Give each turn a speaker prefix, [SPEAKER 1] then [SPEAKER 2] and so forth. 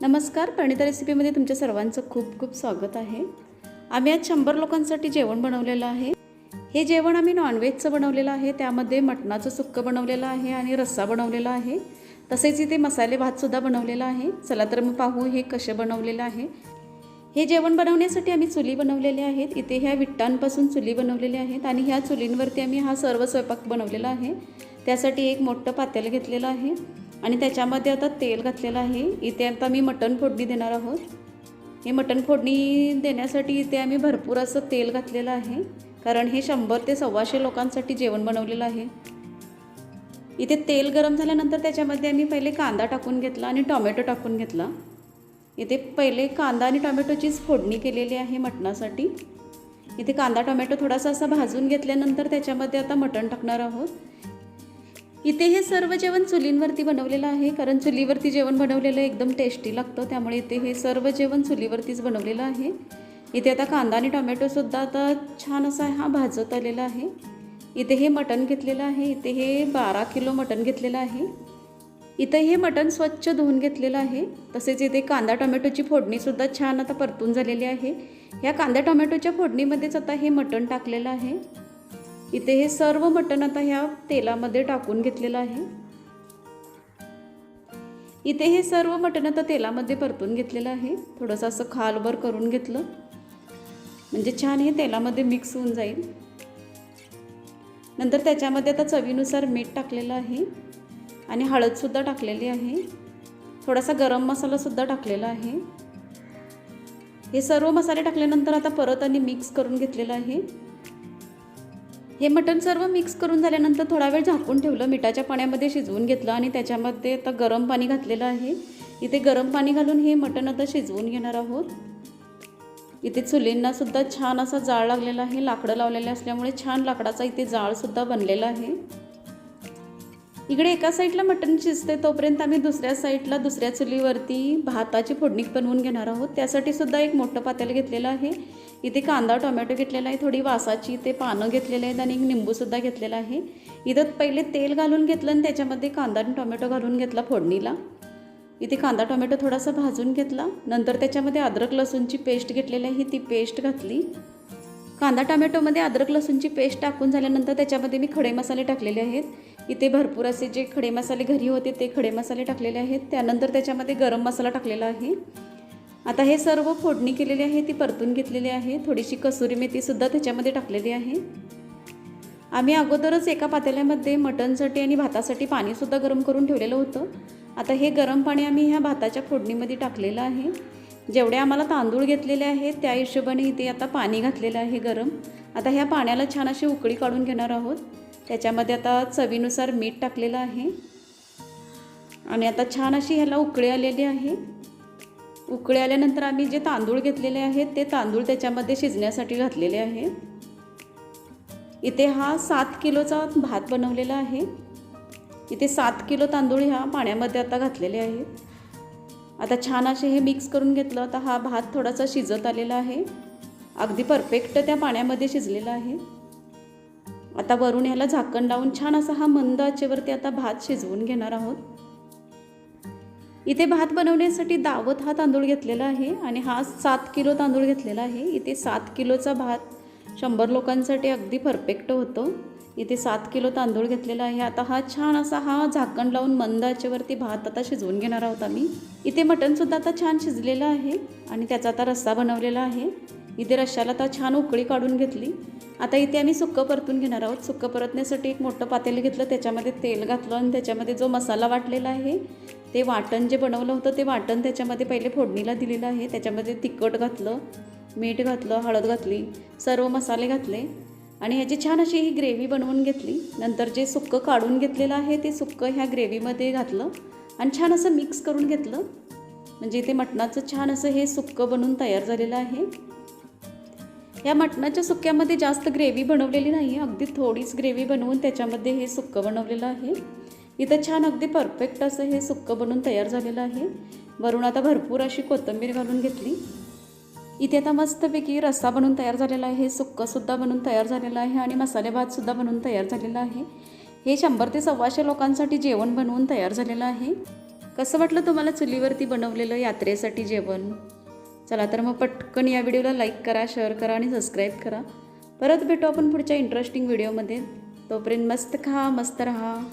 [SPEAKER 1] नमस्कार प्रणिता रेसिपीमध्ये तुमच्या सर्वांचं खूप खूप स्वागत आहे. आम्ही आज शंभर लोकांसाठी जेवण बनवलेलं आहे. हे जेवण आम्ही नॉनव्हेजचं बनवलेलं आहे त्यामध्ये मटणाचं सुक्कं बनवलेलं आहे आणि रस्सा बनवलेला आहे. तसेच इथे मसाले भातसुद्धा बनवलेला आहे. चला तर मग पाहू हे कसे बनवलेलं आहे. हे जेवण बनवण्यासाठी आम्ही चुली बनवलेल्या आहेत. इथे ह्या विट्टांपासून चुली बनवलेल्या आहेत आणि ह्या चुलींवरती आम्ही हा सर्व स्वयंपाक बनवलेला आहे. त्यासाठी एक मोठं पातेलं घेतलेलं आहे. आणि त्याच्यामध्ये आता तेल घातलेलं आहे. इथे आता मी मटण फोडणी देणार आहोत. हे मटण फोडणी देण्यासाठी इथे आम्ही भरपूर असं तेल घातलेलं आहे. कारण हे शंभर ते सव्वाशे लोकांसाठी जेवण बनवलेलं आहे. इथे तेल गरम झाल्यानंतर त्याच्यामध्ये आम्ही पहिले कांदा टाकून घेतला आणि टॉमॅटो टाकून घेतला. इथे पहिले कांदा आणि टॉमॅटोचीच फोडणी केलेली आहे मटणासाठी. इथे कांदा टोमॅटो थोडासा असा भाजून घेतल्यानंतर त्याच्यामध्ये आता मटण टाकणार आहोत. इथे हे सर्व जेवण चुलींवरती बनवलेलं आहे कारण चुलीवरती जेवण बनवलेलं एकदम टेस्टी लागतं त्यामुळे इथे हे सर्व जेवण चुलीवरतीच बनवलेलं आहे. इथे आता कांदा आणि टोमॅटोसुद्धा आता छान असा हा भाजत आलेला आहे. इथे हे मटण घेतलेलं आहे इथे हे बारा किलो मटण घेतलेलं आहे. इथं हे मटण स्वच्छ धुवून घेतलेलं आहे तसेच इथे कांदा टोमॅटोची फोडणीसुद्धा छान आता परतून झालेली आहे. ह्या कांदा टोमॅटोच्या फोडणीमध्येच आता हे मटण टाकलेलं आहे. इथे हे सर्व मटण आता ह्या तेलामध्ये टाकून घेतलेलं आहे. इथे हे सर्व मटण आता तेलामध्ये परतून घेतलेलं आहे. थोडंसं असं खालवर करून घेतलं. म्हणजे छान हे तेलामध्ये मिक्स होऊन जाईल. नंतर त्याच्यामध्ये आता चवीनुसार मीठ टाकलेलं आहे. आणि हळदसुद्धा टाकलेली आहे. थोडासा गरम मसालासुद्धा टाकलेला आहे. हे सर्व मसाले टाकल्यानंतर आता परत आणि मिक्स करून घेतलेलं आहे. हे मटण सर्व मिक्स करून झाल्यानंतर थोडा वेळ झाकून ठेवलं मिठाच्या पाण्यामध्ये शिजवून घेतलं आणि त्याच्यामध्ये आता गरम पाणी घातलेलं आहे. इथे गरम पाणी घालून हे मटण आता शिजवून घेणार आहोत. इथे चुलींनासुद्धा छान असा जाळ लागलेला आहे लाकडं लावलेले असल्यामुळे छान लाकडाचा इथे जाळसुद्धा बनलेला आहे. इकडे एका साईडला मटण शिजते तोपर्यंत आम्ही दुसऱ्या साईडला दुसऱ्या चुलीवरती भाताची फोडणी बनवून घेणार आहोत. त्यासाठी सुद्धा एक मोठं पातेलं घेतलेलं आहे. इथे कांदा टोमॅटो घेतलेला आहे थोडी वासाची ते पानं घेतलेले आहेत आणि एक निंबूसुद्धा घेतलेला आहे. इथं पहिले तेल घालून घेतलं आणि त्याच्यामध्ये कांदा आणि टोमॅटो घालून घेतला फोडणीला. इथे कांदा टोमॅटो थोडासा भाजून घेतला. नंतर त्याच्यामध्ये अद्रक लसूणची पेस्ट घेतलेली आहे ती पेस्ट घातली. कांदा टोमॅटोमध्ये अद्रक लसूणची पेस्ट टाकून झाल्यानंतर त्याच्यामध्ये मी खडे मसाले टाकलेले आहेत. इथे भरपूर असे जे खडे मसाले घरी होते ते खडे मसाले टाकलेले आहेत. त्यानंतर त्याच्यामध्ये गरम मसाला टाकलेला आहे. आता हे सर्व फोडणी केलेली आहे ती परतून घेतलेली आहे. थोडीशी कसुरी मेथीसुद्धा त्याच्यामध्ये टाकलेली आहे. आम्ही अगोदरच एका पातेल्यामध्ये मटणसाठी आणि भातासाठी पाणीसुद्धा गरम करून ठेवलेलं होतं. आता हे गरम पाणी आम्ही ह्या भाताच्या फोडणीमध्ये टाकलेलं आहे. जेवढे आम्हाला तांदूळ घेतलेले आहेत त्या हिशोबाने इथे आता पाणी घातलेलं आहे गरम. आता ह्या पाण्याला छान अशी उकळी काढून घेणार आहोत. त्याच्यामध्ये आता चवीनुसार मीठ टाकलेलं आहे. आणि आता छान अशी ह्याला उकळी आलेली आहे. उकळी आल्यानंतर आम्ही जे तांदूळ घेतलेले आहेत ते तांदूळ त्याच्यामध्ये शिजण्यासाठी घातलेले आहे. इथे हा सात किलोचा भात बनवलेला आहे. इथे सात किलो तांदूळ ह्या पाण्यामध्ये आता घातलेले आहेत. आता छान असे हे मिक्स करून घेतलं तर हा भात थोडासा शिजत आलेला आहे. अगदी परफेक्ट त्या पाण्यामध्ये शिजलेला आहे. आता वरून ह्याला झाकण लावून छान असा हा मंद आचेवरती आता भात शिजवून घेणार आहोत. इथे भात बनवण्यासाठी दावत हा तांदूळ घेतलेला आहे आणि हा सात किलो तांदूळ घेतलेला आहे. इथे सात किलोचा भात शंभर लोकांसाठी अगदी परफेक्ट होतो. इथे सात किलो तांदूळ घेतलेला आहे. आता हा छान असा हा झाकण लावून मंद आचेवरती भात आता शिजवून घेणार आहोत आम्ही. इथे मटणसुद्धा आता छान शिजलेलं आहे आणि त्याचा आता रस्सा बनवलेला आहे. इथे रश्शाला आता छान उकळी काढून घेतली. आता इथे आम्ही सुक्कं परतून घेणार आहोत. सुक्कं परतण्यासाठी एक मोठं पातेलं घेतलं त्याच्यामध्ये तेल घातलं आणि त्याच्यामध्ये जो मसाला वाटलेला आहे ते वाटण जे बनवलं होतं ते वाटण त्याच्यामध्ये पहिले फोडणीला दिलेलं आहे. त्याच्यामध्ये तिखट घातलं मीठ घातलं हळद घातली सर्व मसाले घातले. आणि ह्याची छान अशी ही ग्रेव्ही बनवून घेतली. नंतर जे सुक्कं काढून घेतलेलं आहे ते सुक्कं ह्या ग्रेव्हीमध्ये घातलं आणि छान असं मिक्स करून घेतलं. म्हणजे इथे मटणाचं छान असं हे सुक्कं बनवून तयार झालेलं आहे. या मटणाच्या सुक्यामध्ये जास्त ग्रेव्ही बनवलेली नाही अगदी थोडीच ग्रेव्ही बनवून त्याच्यामध्ये हे सुक्कं बनवलेलं आहे. इथं छान अगदी परफेक्ट असं हे सुक्कं बनवून तयार झालेलं आहे. वरून आता भरपूर अशी कोथिंबीर घालून घेतली. इथे आता मस्तपैकी रस्सा बनवून तयार झालेला आहे सुक्कंसुद्धा बनवून तयार झालेलं आहे आणि मसाले भातसुद्धा बनवून तयार झालेला आहे. हे शंभर ते सव्वाशे लोकांसाठी जेवण बनवून तयार झालेलं आहे. कसं वाटलं तुम्हाला चुलीवरती बनवलेलं यात्रेसाठी जेवण? चला तर मग पटकन या व्हिडिओला लाईक करा शेअर करा आणि सबस्क्राईब करा. परत भेटू आपण पुढच्या इंटरेस्टिंग व्हिडिओमध्ये. तोपर्यंत मस्त खा मस्त रहा.